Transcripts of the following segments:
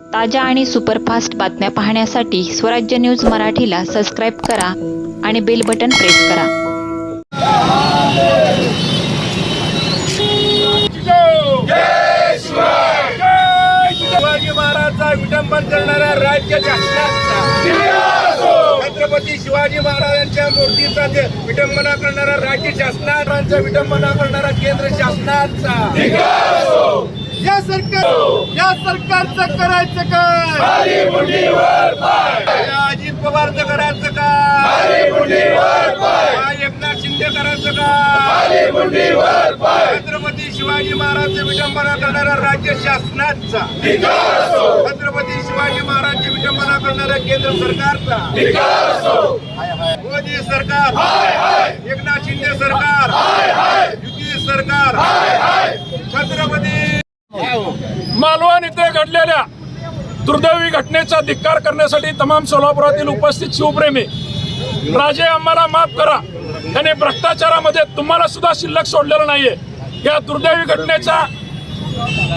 ताज्या आणि सुपरफास्ट बातम्या पाहण्यासाठी स्वराज्य न्यूज मराठीला सबस्क्राईब करा आणि बेल बटन प्रेस करा. शिवाजी महाराजचा करणाऱ्या राज्य शासनाचा. छत्रपती शिवाजी महाराजांच्या मूर्तीचा जे करणारा राज्य शासनाचा विटंबना करणारा केंद्र शासनाचा. या सरकार या सरकारचं करायचं काय? या अजित पवारचं करायचं काय? या एकनाथ शिंदे करायचं काय? छत्रपती शिवाजी महाराजचे विडंबना करणाऱ्या राज्य शासनाचा. छत्रपती शिवाजी महाराजची विडंबना करणाऱ्या केंद्र सरकारचा. मोदी सरकार. एकनाथ शिंदे सरकार युती सरकार छत्रपती मालवण इथे घडलेल्या दुर्दैवी घटनेचा धिक्कार करण्यासाठी तमाम सोलापुरातील उपस्थित शिवप्रेमी राजे आम्हाला माफ करा. त्याने भ्रष्टाचारामध्ये तुम्हाला सुद्धा शिल्लक सोडलेलं नाहीये. या दुर्दैवी घटनेचा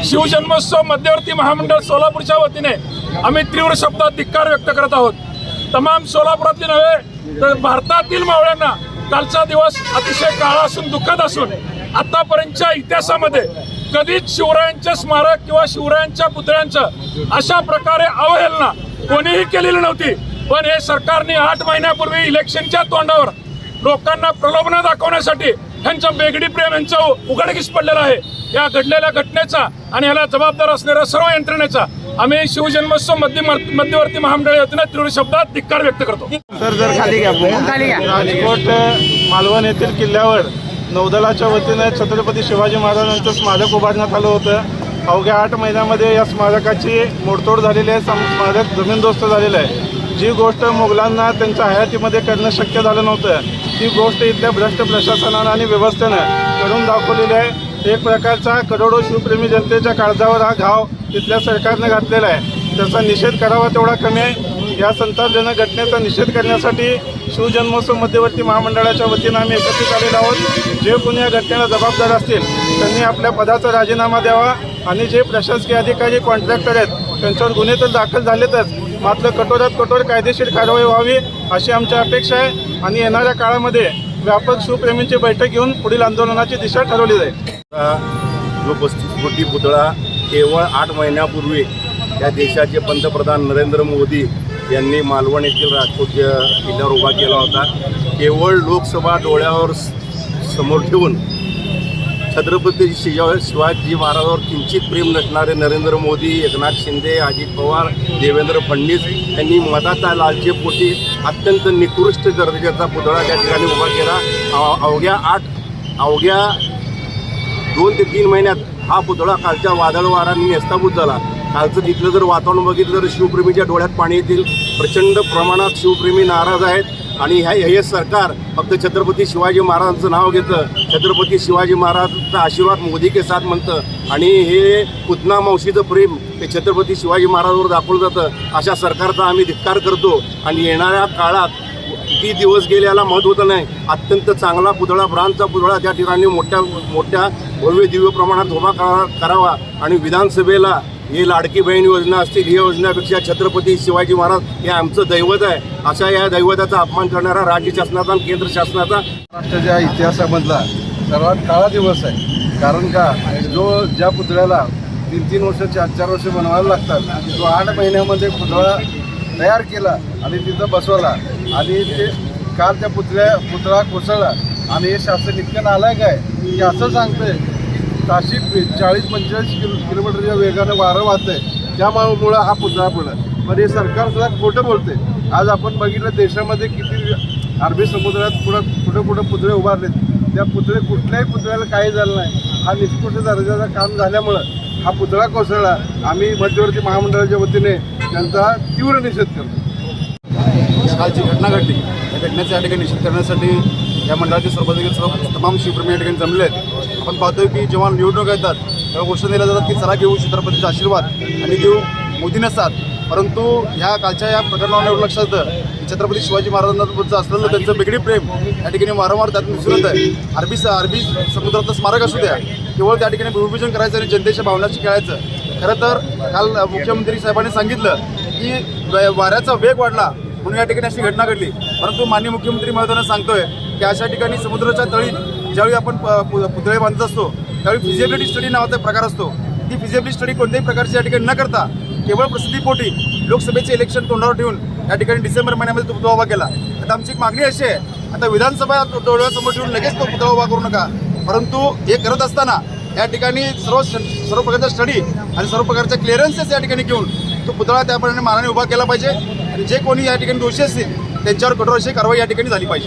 शिवजन्मोत्सव मध्यवर्ती महामंडळ सोलापूरच्या वतीने आम्ही तीव्र शब्दात धिक्कार व्यक्त करत आहोत. तमाम सोलापुरातील नव्हे तर भारतातील मावळ्यांना कालचा दिवस अतिशय काळा असून दुःखद असून आतापर्यंतच्या इतिहासामध्ये कधीच शिवरायांचे स्मारक किंवा शिवरायांच्या पुतळ्यांचं अशा प्रकारे अवहेलना कोणीही केलेली नव्हती. पण हे सरकारने आठ महिन्यापूर्वी इलेक्शनच्या तोंडावर लोकांना प्रलोभन दाखवण्यासाठी ह्यांचं बेगडी प्रेम यांचं उघडकीस पडलेलं आहे. या घडलेल्या घटनेचा आणि ह्याला जबाबदार असणाऱ्या सर्व यंत्रणेचा आम्ही शिवजन्मोत्सव मध्य मध्यवर्ती महामंडळ वतीने तीव्र शब्दात धिक्कार व्यक्त करतो. सर जर खाली घ्या. खाली घ्या. राजकोट मालवण येथील किल्ल्यावर नौदलाच्या वतीने छत्रपती शिवाजी महाराजांचं स्मारक उभारण्यात आलं होतं. अवघ्या आठ महिन्यामध्ये या स्मारकाची मोडतोड झालेली आहे स्मारक जमीनदोस्त झालेलं आहे. जी गोष्ट मुघलांना त्यांच्या हयातीमध्ये करणं शक्य झालं नव्हतं ती गोष्ट इथल्या भ्रष्ट प्रशासनानं आणि व्यवस्थेनं करून दाखवलेली आहे. एक प्रकारचा करोडो शिवप्रेमी जनतेच्या काळजावर हा घाव इथल्या सरकारनं घातलेला आहे. त्याचा निषेध करावा तेवढा कमी आहे. या संतापजनक घटनेचा निषेध करण्यासाठी शिवजन्मोत्सव मध्यवर्ती महामंडळाच्या वतीनं आम्ही एकत्रित आलेलो आहोत. जे कोणी या घटनेला जबाबदार असतील त्यांनी आपल्या पदाचा राजीनामा द्यावा आणि जे प्रशासकीय अधिकारी कॉन्ट्रॅक्टर आहेत त्यांच्यावर गुन्हे तर दाखल झालेतच. मात्र कठोरात कठोर कायदेशीर कारवाई व्हावी अशी आमची अपेक्षा आहे आणि येणाऱ्या काळामध्ये व्यापक शिवप्रेमींची बैठक घेऊन पुढील आंदोलनाची दिशा ठरवली जाईल. जो पस्तीस कोटी पुतळा केवळ आठ महिन्यापूर्वी या देशाचे पंतप्रधान नरेंद्र मोदी यांनी मालवण येथील राजकोट किल्ल्यावर उभा केला होता केवळ लोकसभा डोळ्यावर समोर ठेवून छत्रपती शिजाव शिवाजी महाराजांवर किंचित प्रेम नसणारे नरेंद्र मोदी एकनाथ शिंदे अजित पवार देवेंद्र फडणवीस यांनी मताचा लालचेपोटी अत्यंत निकृष्ट दर्जाचा पुतळा त्या ठिकाणी उभा केला. अवघ्या आठ अवघ्या दोन ते तीन महिन्यात हा पुतळा कालच्या वादळ वारांनी नेस्ताभूत झाला. कालचं तिथलं जर वातावरण बघितलं तर शिवप्रेमीच्या डोळ्यात पाणी येतील. प्रचंड प्रमाणात शिवप्रेमी नाराज आहेत. आणि ह्या हे सरकार फक्त छत्रपती शिवाजी महाराजांचं नाव घेतं. छत्रपती शिवाजी महाराजांचा आशीर्वाद मोदी के साथ म्हणतं. आणि हे पुतना मावशीचं प्रेम हे छत्रपती शिवाजी महाराजांवर दाखवलं जातं. अशा सरकारचा आम्ही धिक्कार करतो. आणि येणाऱ्या काळात किती दिवस गेले याला महत्त्व होतं नाही. अत्यंत चांगला पुतळा ब्रांडचा पुतळा त्या ठिकाणी मोठ्या मोठ्या भव्य दिव्य प्रमाणात उभा करा करावा. आणि विधानसभेला ही लाडकी बहीण योजना असतील ही योजनापेक्षा छत्रपती शिवाजी महाराज हे आमचं दैवत आहे. अशा या दैवताचा अपमान करणारा राज्य शासनाचा आणि केंद्र शासनाचा. महाराष्ट्राच्या इतिहासामधला सर्वात काळा दिवस आहे. कारण का? जो ज्या पुतळ्याला तीन तीन वर्ष चार चार वर्ष बनवायला लागतात तो आठ महिन्यामध्ये पुतळा तयार केला आणि तिथं बसवला. आणि ते काल त्या पुतळ्या पुतळा कोसळला. आणि हे शासन इतकं नालायक आहे की असं सांगतंय ताशी चाळीस पंचेचाळीस किलो किलोमीटरच्या वेगानं वारं वाहत आहे त्यामुळं हा पुतळा पडला. पण हे सरकार सुद्धा खोटं बोलते आज आपण बघितलं देशामध्ये किती अरबी समुद्रात पुढं कुठं कुठं पुतळे उभारलेत. त्या पुतळे कुठल्याही पुतळ्याला काही झालं नाही. हा निष्कृष्ट दर्जाचं काम झाल्यामुळं हा पुतळा कोसळला. आम्ही मध्यवर्ती महामंडळाच्या वतीने त्यांचा तीव्र निषेध करतो. कालची घटना घडली. या घटनेचा या ठिकाणी निषेध करण्यासाठी या मंडळाचे सर्व सर्व तमाम शिवप्रेमी या ठिकाणी जमले आहेत आपण पाहतोय की जेव्हा निवडणूक येतात तेव्हा घोषणा दिल्या जातात की चला घेऊ छत्रपतीचा आशीर्वाद आणि घेऊ मोदींना साथ. परंतु ह्या कालच्या या प्रकरणावर एवढं लक्षात येतं की छत्रपती शिवाजी महाराजांबद्दल असलेलं त्यांचं वेगळी प्रेम या ठिकाणी वारंवार त्यात दिसून येत आहे अरबी अरबी समुद्रातलं स्मारक असू द्या केवळ त्या ठिकाणी भूमिपूजन करायचं आणि जनतेच्या भावनाशी खेळायचं. खरं तर काल मुख्यमंत्री साहेबांनी सांगितलं की वाऱ्याचा वेग वाढला म्हणून या ठिकाणी अशी घटना घडली. परंतु माननीय मुख्यमंत्री महोदयांना सांगतोय की अशा ठिकाणी समुद्राच्या तळी ज्यावेळी आपण प- पु- पुतळे बांधत असतो त्यावेळी फिजिबिलिटी स्टडी नावाचा प्रकार असतो. ती फिजिबिलिटी स्टडी कोणत्याही प्रकारची या ठिकाणी न करता केवळ प्रसिद्धीपोटी लोकसभेचे इलेक्शन तोंडावर ठेवून या ठिकाणी डिसेंबर महिन्यामध्ये तो पुतळा उभा केला. आता आमची एक मागणी अशी आहे आता विधानसभा डोळ्यासमोर ठेवून लगेच तो पुतळा उभा करू नका. परंतु हे करत असताना या ठिकाणी सर्व सर्व प्रकारच्या स्टडी आणि सर्व प्रकारच्या क्लिअरन्सेस या ठिकाणी घेऊन तो पुतळा त्याप्रमाणे मानाने उभा केला पाहिजे. आणि जे कोणी या ठिकाणी दोषी असतील त्यांच्यावर कठोर अशी कारवाई या ठिकाणी झाली पाहिजे.